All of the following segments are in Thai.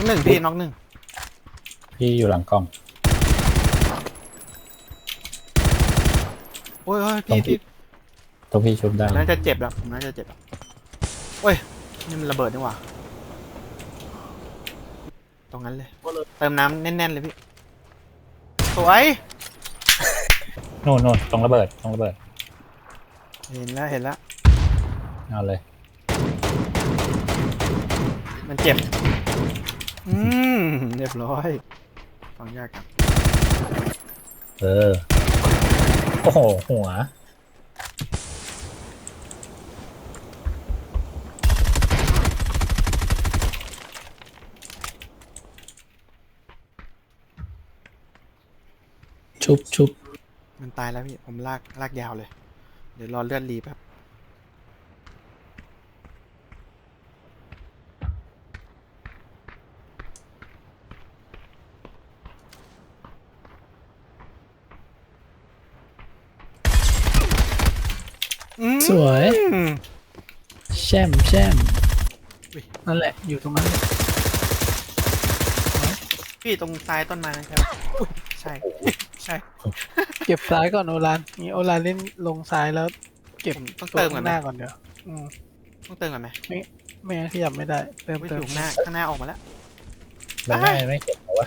น็อกหนึ่งพี่น็อกหนึ่งพี่อยู่หลังกล้อง โอ้ยโอ้ยตรงพี่ที่พี่ตรงพี่ชุบได้ น่าจะเจ็บแล้วผมน่าจะเจ็บแล้วโอ้ยนี่มันระเบิดนี่หว่าตรงนั้นเลย เติมน้ำแน่นๆเลยพี่ สวยโน่นโน่นตรงระเบิดตรงระเบิด เห็นแล้วเห็นแล้ว เอาเลย มันเจ็บ อืมเรียบร้อยฟังยากครับเออ โอ้โห หัว ชุบชุบมันตายแล้วพี่ ผมลากลากยาวเลย เดี๋ยวรอเลือดรีแป๊บ สวยอืมแช่มแช่มอุ๊ยนั่นแหละ อยู่ตรงนั้นแหละพี่ตรงซ้ายต้นไม้นะครับอุ๊ยใช่ ใช่ เก็บซ้ายก่อนโอรานนี่โอรานเล่นลงซ้ายแล้ว เก็บผมต้องตัวเติมก่อข้านงไหมหน้าก่อนเดี๋ยวอืมต้องเติมก่อนไหมไม่งั้นขยับไม่ได้ เติมไม่เติอมยู่ข้างหน้าข้างหน้าออกมาแล้วมันไม่ไม่เก็บเหรอวะ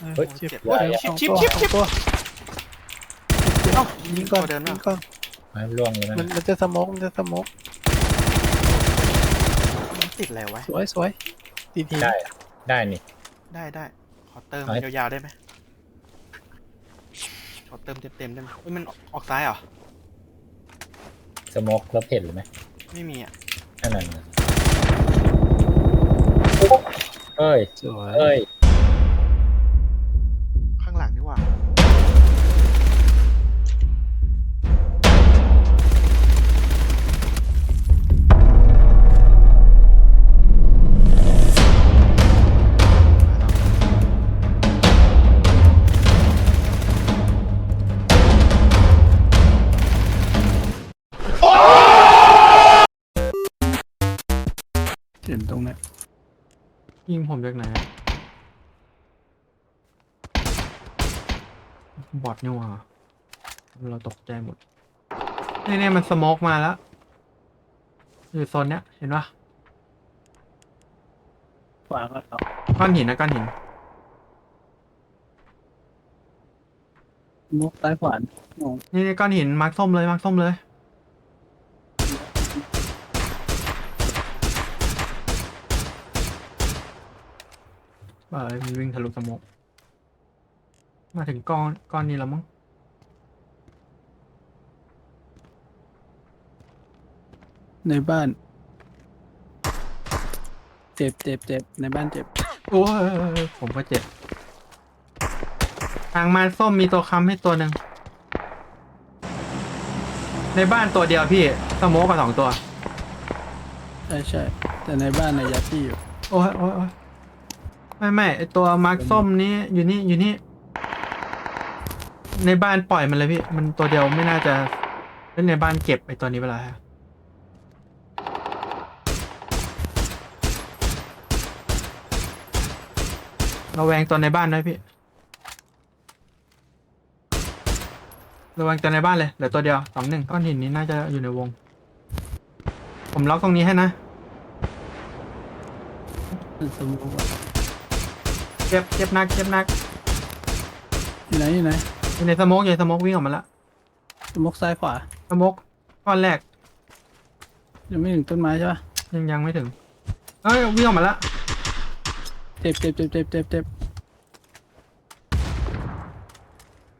เออเฮ้ยเจ็บเจ็บเติมชิสบองชิบตัวชิบสอชิบงตัว เอ้ายิงก่อนตัวเดิมเหรอยิงก่อนไม่ล่วงเลยนะมันมันจะสโมกมันจะสโมกมันติดอะไรวะ สวยสวยทีทีได้อะได้นี่ ได้ได้ขอเติมเอาให้ยาวๆได้ไหมขอเติมเต็มๆได้ไหมเอ้ยมันออกซ้ายเหรอ สโมกแล้วเผ็ดหรือไหมไม่มีอะนั่นน่ะนะเอ้ยสวยเอ้ย ยิงผมจากไหนอะบอดนี่หว่าเราตกใจหมดนี่เนี่ยมันสโมกมาแล้ว อยู่โซนเนี้ย เห็นปะขวาก็เอาก้อนหินนะก้อนหินสโมกซ้ายขวานงงนี่นี่ก้อนหินมาร์คส้มเลยมาร์คส้มเลย เลยมันวิ่งทะลุสโมกมาถึงก้อนก้อนนี้แล้วมั้งในบ้าน เจ็บเจ็บเจ็บในบ้านเจ็บ โอ้ยผมก็เจ็บ ทางมาส้มมีตัวค้ำให้ตัวหนึ่ง ในบ้านตัวเดียวพี่สโมกกับสองตัว ใช่ใช่แต่ในบ้านในยยัดที่อยู่ โอ้ยโอ้ยโอ้ย ไม่ไม่ไอตัวมาร์คส้มนี้อยู่นี่อยู่นี่ ในบ้านปล่อยมันเลยพี่ มันตัวเดียวไม่น่าจะเล่นในบ้านเก็บไอตัวนี้ไปแล้วฮะระแวงตัวในบ้านด้วยพี่ระวังตัวในบ้านเลยเหลือตัวเดียวสองหนึ่งก้อนหินนี้น่าจะอยู่ในวง ผมล็อกตรงนี้ให้นะ เป็นสโมกอะเจ็บเจ็บหนักเจ็บหนักอยู่ไหนอยู่ไหนอยู่ในสโมกอยู่ในสโมกวิ่งออกมาแล้วสโมกซ้ายขวา สโมกก้อนแรกยังไม่ถึงต้นไม้ใช่ปะยังยังไม่ถึงเอ้ยวิ่งออกมาแล้วเจ็บเจ็บเจ็บเจ็บเจ็บเจ็บ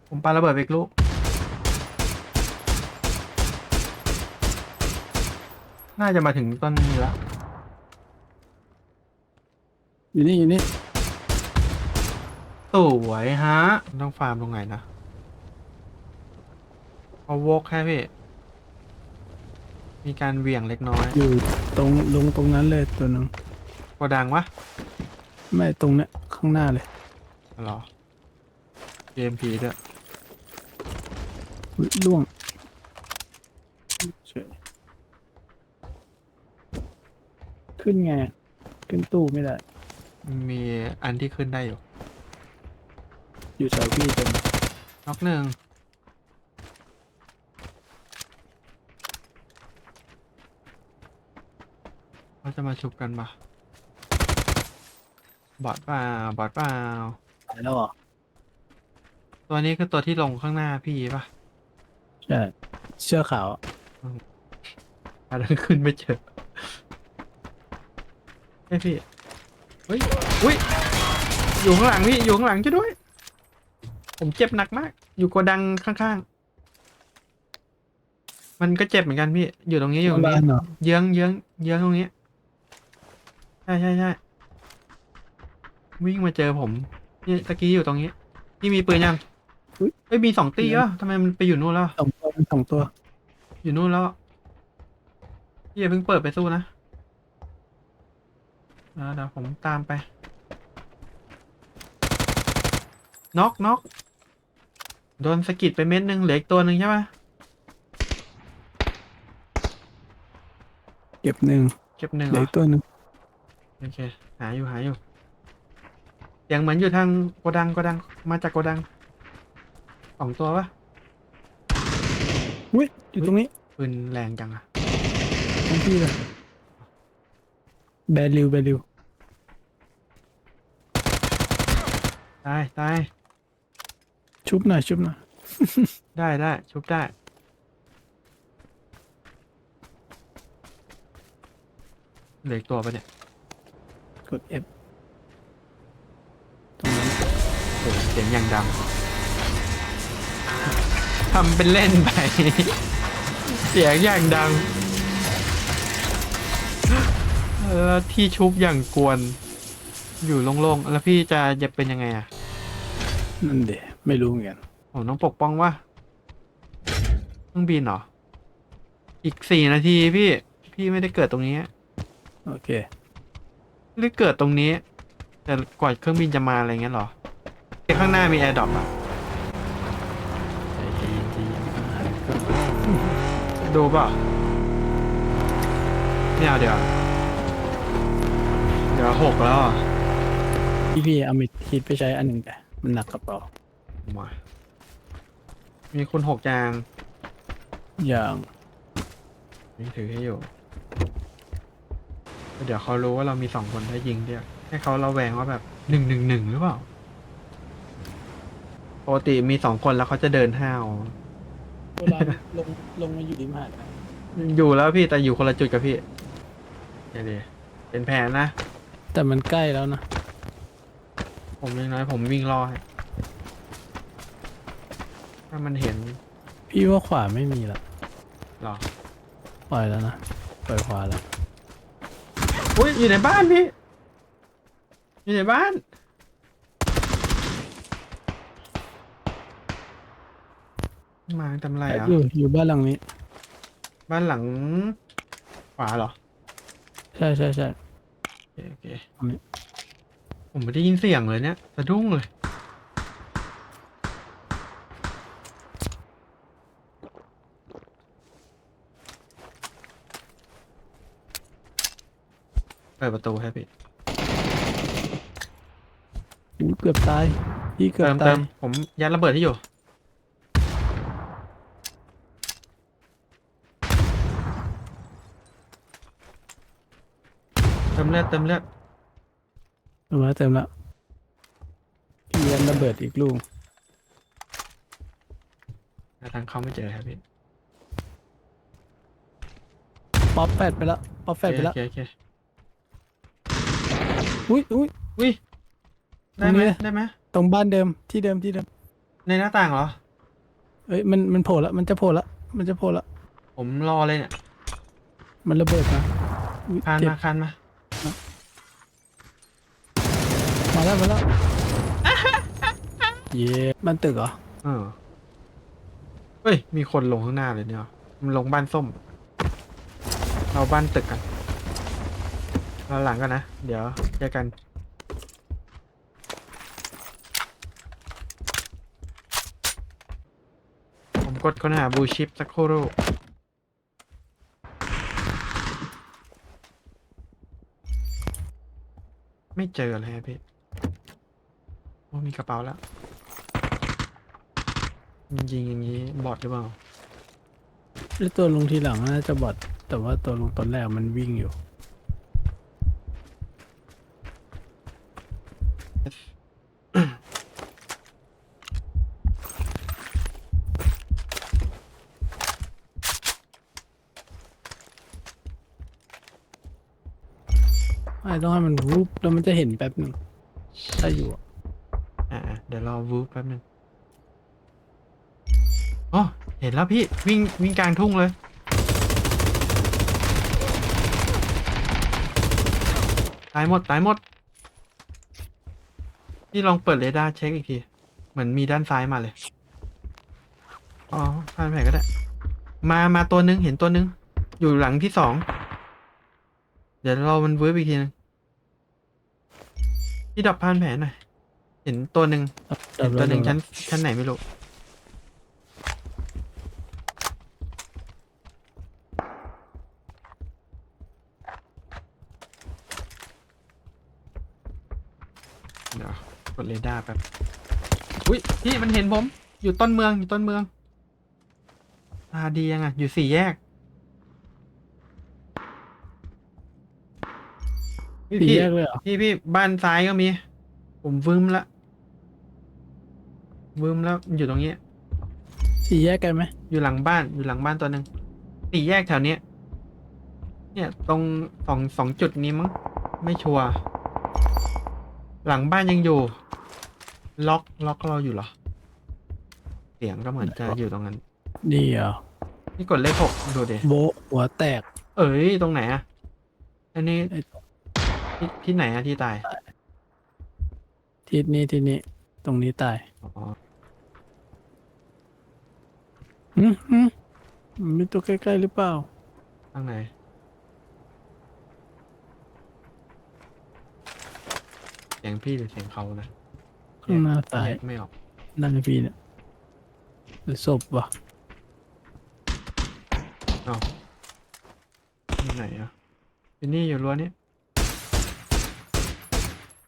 ผมปาระเบิดไปอีกลูกน่าจะมาถึงต้นนี้แล้วอยู่นี่อยู่นี่ สวยฮะ ต้องฟาร์มตรงไหนนะเอาวกแค่พี่ มีการเหวี่ยงเล็กน้อย อยู่ตรงลงตรงนั้นเลยตัวหนึงกดดังวะไม่ตรงเนี้ยข้างหน้าเลยเหรอเกมผีด้วยอุ๊ยล่วงเฉยขึ้นไง ขึ้นตู้ไม่ได้ มีอันที่ขึ้นได้อยู่ อยู่แถวพี่เต็มน็อกหนึ่งเขาจะมาชุบกันปะบอดเปล่าบอดเปล่า ตายแล้วเหรอตัวนี้คือตัวที่ลงข้างหน้าพี่ปะใช่เสื้อขาวอะอันนั้นขึ้นไม่เจอไอยพี่เฮ้ยอุ้ยอยู่ข้างหลังพี่อยู่ข้างหลังช่วยด้วย ผมเจ็บหนักมาก อยู่โกดังข้างๆ มันก็เจ็บเหมือนกันพี่ อยู่ตรงนี้อยู่ตรงบ้านี้นเหรอเยื้องเยื้องเยื้องตรงนี้ ใช่ใช่ใช่วิ่งมาเจอผมนี่ตะกี้อยู่ตรงนี้พี่มีปืนยังเอ้ยมีสองตีวะทำไมมันไปอยู่นู่นแล้ว สองตัวสองตัว อยู่นู่นแล้วพี่อย่าเพิ่งเปิดไปสู้นะเดี๋ยวเดี๋ยวผมตามไปน็อกน็อก โดนสะกิดไปเม็ดหนึ่งเหลืออีกตัวหนึ่งใช่ปะเก็บหนึ่งเก็บหนึ่งเหเหลืรอออีกตัวหนึ่งโอเคหาอยู่หาอยู่เสียงเหมือนอยู่ทางโกดังโกดังมาจากโกดังสองตัวปะอุ้ยอยู่ตรงนี้ปืนแรงจังอะตรงพี่เลยแบริวแบริวตายตาย ชุบหน่อยชุบหน่อยได้ได้ชุบได้ เหลืออีกตัวปะเนี่ย กด F ตรงนั้นโอ้โหเสียงอย่างดัง ทำเป็นเล่นไป เสียงอย่างดัง แล้วที่ชุบอย่างกวน อยู่โล่งๆ แล้วพี่จะจะเป็นยังไงอะ นั่นเดี๋ย ไม่รู้เหมือนกันผมต้องปกป้องว่าเครื่องบินเหรอ อีกสี่นาทีพี่ พี่ไม่ได้เกิดตรงนี้ โอเคหรือเกิดตรงนี้ แต่กว่าเครื่องบินจะมาอะไรเงี้ยเหรอข้างหน้ามีแอร์ดรอปอะใจเย็นใจเย็นอ่าก็ดูเปล่าไม่เอาเดี๋ยว เดี๋ยวหกแล้วอะพี่พี่เอามิดฮิตไปใช้อันหนึ่งแต่มันหนักกระเป๋า มามีคนหกจาง อย่างนี่ถือให้อยู่เดี๋ยวเขารู้ว่าเรามีสองคนถ้ายิงเดียวให้เขาเระแวงว่าแบบหนึ่งหนึ่งหนึ่งหรือเปล่าปกติมีสองคนแล้วเขาจะเดินห้าวเวลาลงลงมาอยู่ริมหาดนะอยู่แล้วพี่แต่อยู่คนละจุดกับพี่เดี๋ยวดิเป็นแผนนะ แต่มันใกล้แล้วนะ ผมยังน้อยผมวิ่งรอให้ ถ้ามันเห็นพี่ว่าขวาไม่มีละหรอปล่อยแล้วนะปล่อยขวาแล้วอุ้ยอยู่ในบ้านพี่ อยู่ในบ้าน มาทำไรอะอยู่อยู่บ้านหลังนี้ บ้านหลัง ขวาเหรอ ใช่ใช่ใช่โอเคโอเคอันนี้ผมไม่ได้ยินเสียงเลยเนี่ยสะดุ้งเลย ปิดประตูให้พี่อุ๊ยเกือบตาย พี่เกือบเติมตาเติยมผมยัดระเบิดที่อยู่ เติมเลือดเติมเลือดเติมแล้วเต็มแล้วพี่ยันระเบิดอีกลูก หาทางเข้าไม่เจอครับพี่ป๊อปแฟดไปแล้วป๊อปแฟดไปแล้วโอเคโอเคอุ้ ยอุ้ย อุ้ยได้ไหมตรงนี้ได้ไหมตรงบ้านเดิมที่เดิมที่เดิมในหน้าต่างเหรอ เอ้ยมันมันโผล่แล้วมันจะโผล่แล้วมันจะโผล่แล้วผมรอเลยเนี่ยมันระเบิดมาอุ๊ยคานเจ็บมาคานมามาแล้วมาแล้วเย้มันตึกเหรอเออเฮ้ย มีคนลงข้างหน้าเลยเนี่ย มันลงบ้านส้ม เราบ้านตึกกัน เราหลังกันนะ เดี๋ยวเจอกันผมกดค้นหาบูชิปสักครู่ไม่เจอเลยอะพี่โอ้มีกระเป๋าแล้วยิงอย่างนี้บอดหรือเปล่าแล้วตัวลงทีหลังน่าจะบอดแต่ว่าตัวลงตอนแรกมันวิ่งอยู่ ไม่ต้องให้มันรูปแล้วมันจะเห็นแป๊บหนึ่งถ้าอยู่อะอ่าเดี๋ยวรอวูฟแป๊บนึงอ๋อเห็นแล้วพี่วิ่งวิ่งกลางทุ่งเลย ตายหมด ตายหมด พี่ลองเปิดเรดาร์เช็คอีกที เหมือนมีด้านซ้ายมาเลย อ๋อผ่านแผลก็ได้ มามาตัวนึงเห็นตัวนึง อยู่หลังที่สอง เดี๋ยวเรามันเวูฟอีกทีนึงพี่ดับผ่านแผลหน่อย เห็นตัวหนึ่งเห็นตัวหนึ่งชั้นชั้นไหนไม่รู้ เดี๋ยวกด เรดาร์แป๊บอุ้ยพี่มันเห็นผม อยู่ต้นเมืองอยู่ต้นเมืองตาดียังอะอยู่สี่แยกพี่สี่พี่แยกเลยเหรอพี่พี่บ้านซ้ายก็มี ผมวืมละวืมแล้วอยู่ตรงนี้ สี่แยกกันไหมอยู่หลังบ้านอยู่หลังบ้านตัวหนึ่งสี่แยกแถวเนี้ยเนี่ยตรงสองสองจุดนี้มั้งไม่ชัวร์หลังบ้านยังอยู่ ล็อกล็อกเราอยู่เหรอ เสียงก็เหมือนจะอยู่ตรงนั้นดีเหรอนี่กดเลขหกดูดิโบะหัวแตกเอ้ยตรงไหนอะอันนี้ไอ้ที่ที่ไหนอะที่ตาย ทิศนี้ทิศนี้ ตรงนี้ตายอ๋ออืมอืมมีตัวใกล้ๆหรือเปล่า ข้างไหนเสียงพี่หรือเสียงเขานะ ข้างหน้าตายแยกไม่ออกนั่นไงพี่เนี่ยหรือศพวะที่ไหนอะที่นี่อยู่รั้วนี้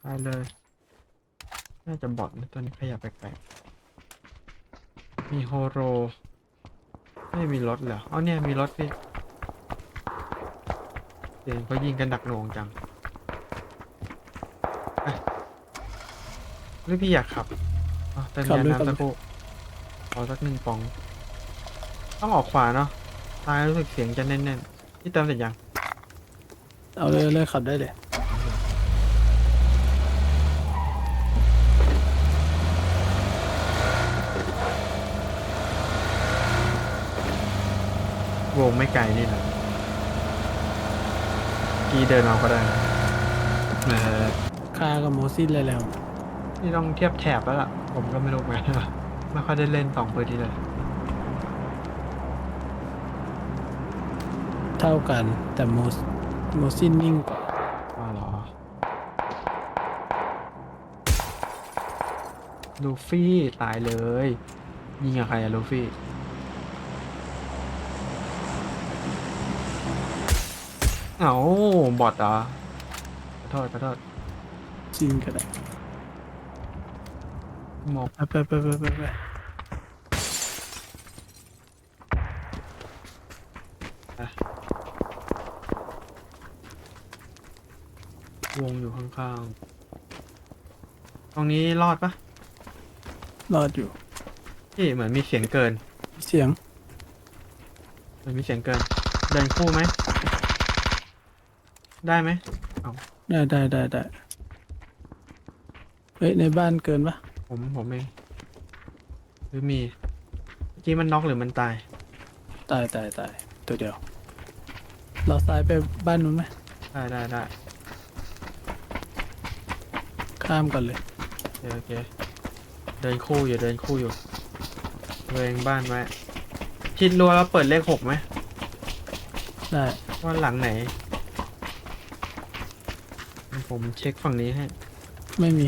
ตายเลย น่าจะบอดนะตัวนี้ขยับแปลกๆ มีโฮโร ไม่มีรถเหรออ๋อเนี่ยมีรถพี่เสียงเขายิงกันดักหน่วงจังไป หรือพี่อยากขับอ๋อเติมยาน้ำสักครู่ขอสักหนึ่งปอง ต้องออกขวาเนาะซ้ายรู้สึกเสียงจะแน่นๆพี่เติมเสร็จยังเอาเลยเลยขับได้เลยวงไม่ไกลนี่นะกีเดินเอาก็ได้นะ เออคากับโมซินเลยแล้ว นี่ต้องเทียบแถบแล้วล่ะ ผมก็ไม่รู้เหมือนกันไม่ค่อยได้เล่นสองปืนนี้เลยเท่ากันแต่โมสโมซินนิ่งกว่าว่าเหรอ ลูฟี่ตายเลย ยิงกับใครอะลูฟี่ เอ้าบอทเหรอขอโทษขอโทษ ซินก็ได้ หมกไปไปไปไปไปวงอยู่ข้างๆ ตรงนี้รอดปะรอดอยู่ พี่เหมือนมีเสียงเกิน เสียงเหมือนมีเสียงเกิน เดินคู่ไหม ได้ไหมได้ได้ได้ได้เฮ้ยในบ้านเกินปะ ผมผมเองหรือมีเมื่อกี้มันน็อกหรือมันตาย ตายตายตายตัวเดียว เราซ้ายไปบ้านนู้นไหมได้ได้ได้ข้ามกันเลย โอเคโอเคเดินคู่อยู่เดินคู่อยู่เวงบ้านไว้ชิดรัวแล้วเปิดเลขหกไหมได้ว่าหลังไหน ผมเช็คฝั่งนี้ให้ ไม่มี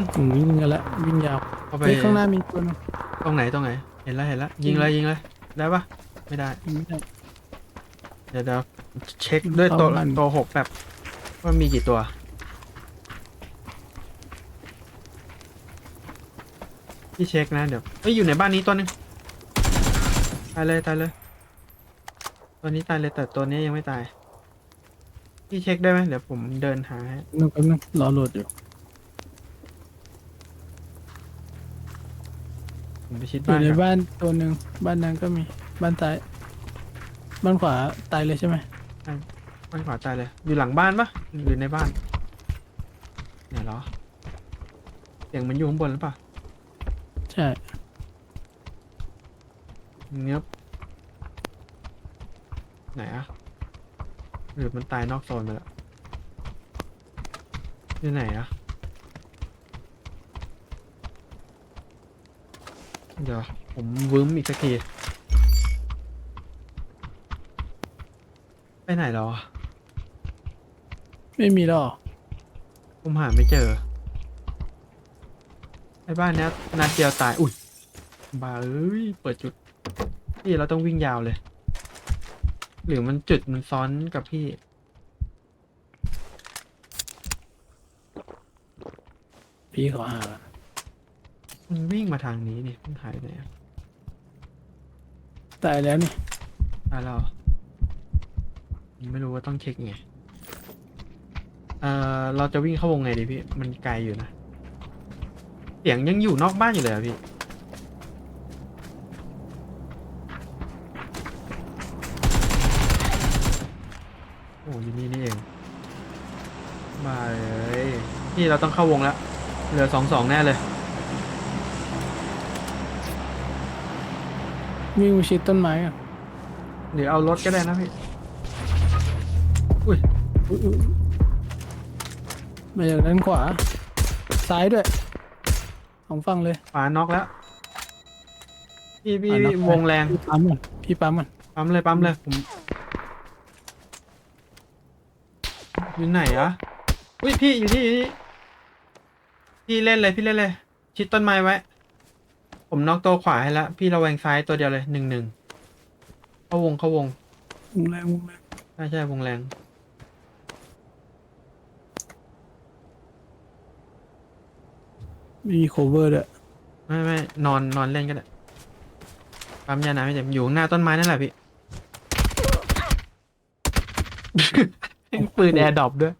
อืมอืมวิ่งกันละวิ่งยาวเข้าไปเฮ้ยข้างหน้ามีตัวหนึงตรงไหนตรงไหน เห็นแล้วเห็นแล้วยิงเลยยิงเลยได้ปะไม่ได้ ยิงไม่ได้ เดี๋ยวเดี๋ยวเช็คด้วยตัวเข้าบ้านตัวหกแบบว่ามีกี่ตัว พี่เช็คนะเดี๋ยวเอ้ยอยู่ในบ้านนี้ตัวหนึงตายเลยตายเลย ตัวนี้ตายเลยแต่ตัวนี้ยังไม่ตาย พี่เช็คได้ไหมเดี๋ยวผมเดินหาให้ นึกแป๊บนึงรอโหลดอยู่ ผมไปชิดอยู่บ้านในก่อนบ้านตัวหนึ่งบ้านนั้นก็มีบ้านซ้ายบ้านขวาตายเลยใช่ไหมบ้านขวาตายเลย อยู่หลังบ้านปะหรือในบ้านไหนเหรอเสียงมันอยู่ข้างบนหรือเปล่าใช่เนี้ยบไหนอะหรือมันตายนอกโซนไปแล้วอยู่ไหนอะ เดี๋ยว ผมวึ้มอีกสักที ไปไหนแล้วอะไม่มีหรอกผมหาไม่เจอ ไอ้บ้านเนี้ยนัดเดียวตาย อุ้ยบ้าเอ้ย เปิดจุดพี่เราต้องวิ่งยาวเลย หรือมันจุดมันซ้อนกับพี่ พี่ขอหา มันวิ่งมาทางนี้นี่มันหายไปไหนอะตายแล้วนี่ตายแล้วเหรอผมไม่รู้ว่าต้องเช็คไงเอ่อเราจะวิ่งเข้าวงไงดีพี่ มันไกลอยู่นะ เสียงยังอยู่นอกบ้านอยู่เลยอะพี่ โอ้อยู่นี่นี่เองมาเลยพี่เราต้องเข้าวงแล้ว เหลือสองสองแน่เลย วิ่งไปชิดต้นไม้อะหรือเอารถก็ได้นะพี่ อุ๊ยอุ๊ยมาจากด้านขวา ซ้ายด้วยของฝั่งเลยฝาน็อกแล้ว พี่พี่อะน็อกพี่ไปวงแรง พี่ปั๊มก่อนพี่ปั๊มก่อนปั๊มเลยปั๊มเลยผมอยู่ไหนอะอุ้ยพี่อยู่นี่อยู่นี่พี่เล่นเลยพี่เล่นเลย ชิดต้นไม้ไว้ ผมน็อกตัวขวาให้แล้ว พี่ระแวงซ้ายตัวเดียวเลยหนึ่งหนึ่งเข้าวงเข้าวงวงแรงวงแรงใช่ใช่วงแรง มีโคเวอร์ด้วยไม่ไม่นอนนอนเล่นก็ได้ปั๊มยาน้ำไม่เต็มอยู่ข้างหน้าต้นไม้นั่นแหละพี่ ปืนแอร์ดรอปด้วย